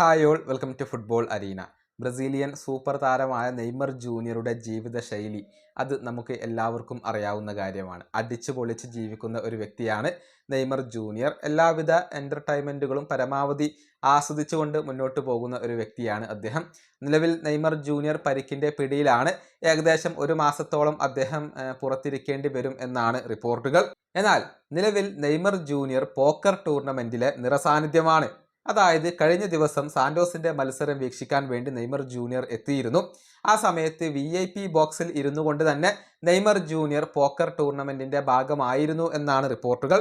Hi all welcome to football arena. Brazilian super താരമായ Neymar ജൂനിയറുടെ ജീവിത ശൈലി അത് നമുക്ക് എല്ലാവർക്കും അറിയാവുന്ന കാര്യമാണ്. അടിച്ചു പൊളിച്ച് ജീവിക്കുന്ന ഒരു വ്യക്തിയാണ് നെയ്മർ ജൂനിയർ. എല്ലാവിധ എന്റർടൈൻമെന്റുകളും പരമാവധി ആസ്വദിച്ചുകൊണ്ട് മുന്നോട്ട് പോകുന്ന ഒരു വ്യക്തിയാണ് അദ്ദേഹം. നിലവിൽ നെയ്മർ ജൂനിയർ പരിക്കിന്റെ പിടിയിലാണ്. ഏകദേശം ഒരു മാസത്തോളം അദ്ദേഹം പുറത്തിരിക്കേണ്ടി വരും എന്നാണ് റിപ്പോർട്ടുകൾ. എന്നാൽ നിലവിൽ നെയ്മർ ജൂനിയർ പോക്കർ ടൂർണമെന്റിലെ നിറസാന്നിധ്യമാണ്. അതായത് കഴിഞ്ഞ ദിവസം സാന്റോസിന്റെ മത്സരം വീക്ഷിക്കാൻ വേണ്ടി നെയ്മർ ജൂനിയർ എത്തിയിരുന്നു. ആ സമയത്ത് വി ഐ പി ബോക്സിൽ ഇരുന്നു കൊണ്ട് തന്നെ നെയ്മർ ജൂനിയർ പോക്കർ ടൂർണമെന്റിന്റെ ഭാഗമായിരുന്നു എന്നാണ് റിപ്പോർട്ടുകൾ.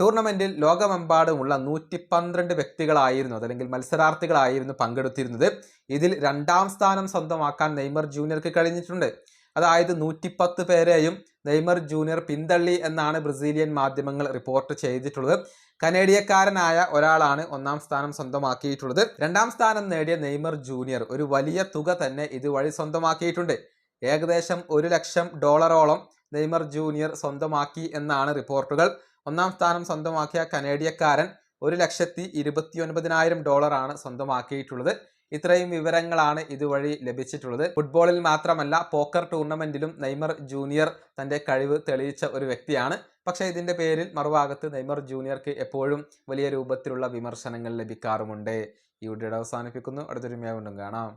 ടൂർണമെന്റിൽ ലോകമെമ്പാടുമുള്ള നൂറ്റി പന്ത്രണ്ട് വ്യക്തികളായിരുന്നു അതല്ലെങ്കിൽ മത്സരാർത്ഥികളായിരുന്നു പങ്കെടുത്തിരുന്നത്. ഇതിൽ രണ്ടാം സ്ഥാനം സ്വന്തമാക്കാൻ നെയ്മർ ജൂനിയർക്ക് കഴിഞ്ഞിട്ടുണ്ട്. അതായത് നൂറ്റിപ്പത്ത് പേരെയും നെയ്മർ ജൂനിയർ പിന്തള്ളി എന്നാണ് ബ്രസീലിയൻ മാധ്യമങ്ങൾ റിപ്പോർട്ട് ചെയ്തിട്ടുള്ളത്. കനേഡിയക്കാരനായ ഒരാളാണ് ഒന്നാം സ്ഥാനം സ്വന്തമാക്കിയിട്ടുള്ളത്. രണ്ടാം സ്ഥാനം നേടിയ നെയ്മർ ജൂനിയർ ഒരു വലിയ തുക തന്നെ ഇതുവഴി സ്വന്തമാക്കിയിട്ടുണ്ട്. ഏകദേശം ഒരു ലക്ഷം ഡോളറോളം നെയ്മർ ജൂനിയർ സ്വന്തമാക്കി എന്നാണ് റിപ്പോർട്ടുകൾ. ഒന്നാം സ്ഥാനം സ്വന്തമാക്കിയ കനേഡിയക്കാരൻ ഒരു ലക്ഷത്തി ഇരുപത്തി ഒൻപതിനായിരം ഡോളറാണ് സ്വന്തമാക്കിയിട്ടുള്ളത്. ഇത്രയും വിവരങ്ങളാണ് ഇതുവഴി ലഭിച്ചിട്ടുള്ളത്. ഫുട്ബോളിൽ മാത്രമല്ല പോക്കർ ടൂർണമെന്റിലും നെയ്മർ ജൂനിയർ തന്റെ കഴിവ് തെളിയിച്ച ഒരു വ്യക്തിയാണ്. പക്ഷേ ഇതിന്റെ പേരിൽ മറുഭാഗത്ത് നെയ്മർ ജൂനിയർക്ക് എപ്പോഴും വലിയ രൂപത്തിലുള്ള വിമർശനങ്ങൾ ലഭിക്കാറുമുണ്ട്. ഈ വീഡിയോ അവസാനിപ്പിക്കുന്നു. അടുത്തൊരു മേവുണ്ടും കാണാം.